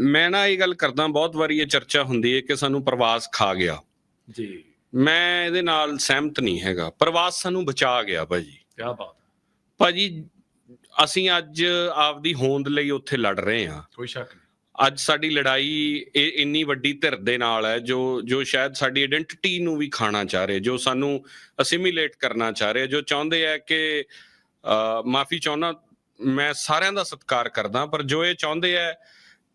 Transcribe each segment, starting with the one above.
ਮੈਂ ਨਾ ਇਹ ਗੱਲ ਕਰਦਾ ਬਹੁਤ ਵਾਰੀ ਇਹ ਚਰਚਾ ਹੁੰਦੀ ਹੈ ਕਿ ਸਾਨੂੰ ਪ੍ਰਵਾਸ ਖਾ ਗਿਆ। ਜੀ। ਮੈਂ ਇਹਦੇ ਨਾਲ ਸਹਿਮਤ ਨਹੀਂ ਹੈਗਾ। ਪ੍ਰਵਾਸ ਸਾਨੂੰ ਬਚਾ ਗਿਆ ਭਾਜੀ। ਕੀ ਬਾਤ। ਭਾਜੀ ਅਸੀਂ ਅੱਜ ਆਪਦੀ ਹੋਂਦ ਲਈ ਉੱਥੇ ਲੜ ਰਹੇ ਹਾਂ। ਕੋਈ ਸ਼ੱਕ ਨਹੀਂ। ਅੱਜ ਸਾਡੀ ਲੜਾਈ ਇਹ ਇੰਨੀ ਵੱਡੀ ਧਿਰ ਦੇ ਨਾਲ ਹੈ ਜੋ ਜੋ ਸ਼ਾਇਦ ਸਾਡੀ ਆਇਡੈਂਟੀਟੀ ਨੂੰ ਵੀ ਖਾਣਾ ਚਾਹ ਰਹੇ ਜੋ ਸਾਨੂੰ ਅਸਿਮੀਲੇਟ ਕਰਨਾ ਚਾਹ ਰਹੇ ਜੋ ਚਾਹੁੰਦੇ ਆ ਕਿ ਮਾਫੀ ਚਾਹੁੰਦਾ ਮੈਂ ਸਾਰਿਆਂ ਦਾ ਸਤਿਕਾਰ ਕਰਦਾ ਪਰ ਜੋ ਇਹ ਚਾਹੁੰਦੇ ਆ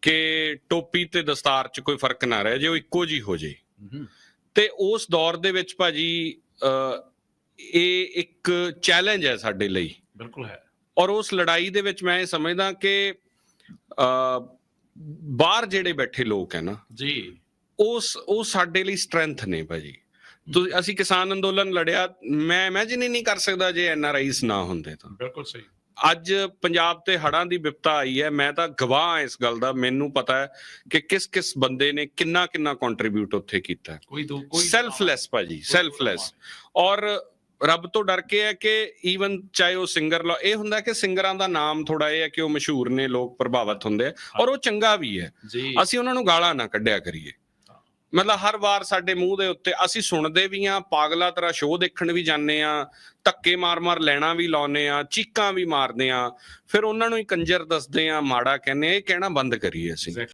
ਕਿ ਟੋਪੀ ਤੇ ਦਸਤਾਰ 'ਚ ਕੋਈ ਫ਼ਰਕ ਨਾ ਰਹੇ ਜੇ ਉਹ ਇੱਕੋ ਜੀ ਹੋ ਜੇ। ਤੇ ਉਸ ਦੌਰ ਦੇ ਵਿੱਚ ਭਾਜੀ ਇਹ ਇੱਕ ਚੈਲੰਜ ਹੈ ਸਾਡੇ ਲਈ। ਬਿਲਕੁਲ ਹੈ। ਔਰ ਉਸ ਲੜਾਈ ਦੇ ਵਿੱਚ ਮੈਂ ਇਹ ਸਮਝਦਾ ਕਿ ਬਾਹਰ ਜਿਹੜੇ ਬੈਠੇ ਲੋਕ ਹੈ ਨਾ ਜੀ। ਉਸ ਉਹ ਸਾਡੇ ਲਈ ਸਟਰੈਂਥ ਨੇ ਭਾਜੀ। ਤੁਸੀਂ ਅਸੀਂ ਕਿਸਾਨ ਅੰਦੋਲਨ ਲੜਿਆ ਮੈਂ ਇਮੇਜਿਨ ਹੀ ਨਹੀਂ ਕਰ ਸਕਦਾ ਜੇ ਐਨ ਆਰ ਆਈਸ ਨਾ ਹੁੰਦੇ ਤਾਂ। ਬਿਲਕੁਲ ਸਹੀ। ਅੱਜ ਪੰਜਾਬ ਤੇ ਹੜ੍ਹਾਂ ਦੀ ਵਿਪਤਾ ਆਈ ਹੈ ਮੈਂ ਤਾਂ ਗਵਾਹ ਹਾਂ ਇਸ ਗੱਲ ਦਾ। ਮੈਨੂੰ ਪਤਾ ਹੈ ਕਿ ਕਿਸ ਕਿਸ ਬੰਦੇ ਨੇ ਕਿੰਨਾ ਕਿੰਨਾ ਕੰਟਰੀਬਿਊਟ ਉੱਥੇ ਕੀਤਾ ਕੋਈ ਦੋ ਕੋਈ ਸੈਲਫਲੈਸ ਭਾਜੀ ਸੈਲਫਲੈਸ ਔਰ ਰੱਬ ਤੋਂ ਡਰ ਕੇ ਹੈ ਕਿ ਈਵਨ ਚਾਹੇ ਉਹ ਸਿੰਗਰ ਇਹ ਹੁੰਦਾ ਕਿ ਸਿੰਗਰਾਂ ਦਾ ਨਾਮ ਥੋੜਾ ਇਹ ਹੈ ਕਿ ਉਹ ਮਸ਼ਹੂਰ ਨੇ ਲੋਕ ਪ੍ਰਭਾਵਿਤ ਹੁੰਦੇ ਆ ਔਰ ਉਹ ਚੰਗਾ ਵੀ ਹੈ। ਅਸੀਂ ਉਹਨਾਂ ਨੂੰ ਗਾਲਾਂ ਨਾ ਕੱਢਿਆ ਕਰੀਏ। ਮਤਲਬ ਹਰ ਵਾਰ ਸਾਡੇ ਮੂੰਹ ਦੇ ਉੱਤੇ ਅਸੀਂ ਸੁਣਦੇ ਵੀ ਆ ਪਾਗਲਾ ਤਰ੍ਹਾਂ ਸ਼ੋਅ ਦੇਖਣ ਵੀ ਜਾਂਦੇ ਆ ਧੱਕੇ ਮਾਰ-ਮਾਰ ਲੈਣਾ ਵੀ ਲਾਉਨੇ ਆ ਚੀਕਾਂ ਵੀ ਮਾਰਦੇ ਆ ਫਿਰ ਉਹਨਾਂ ਨੂੰ ਹੀ ਕੰਜਰ ਦੱਸਦੇ ਆ ਮਾੜਾ ਕਹਿੰਦੇ ਆ ਇਹ ਕਹਿਣਾ ਬੰਦ ਕਰੀਏ ਅਸੀਂ।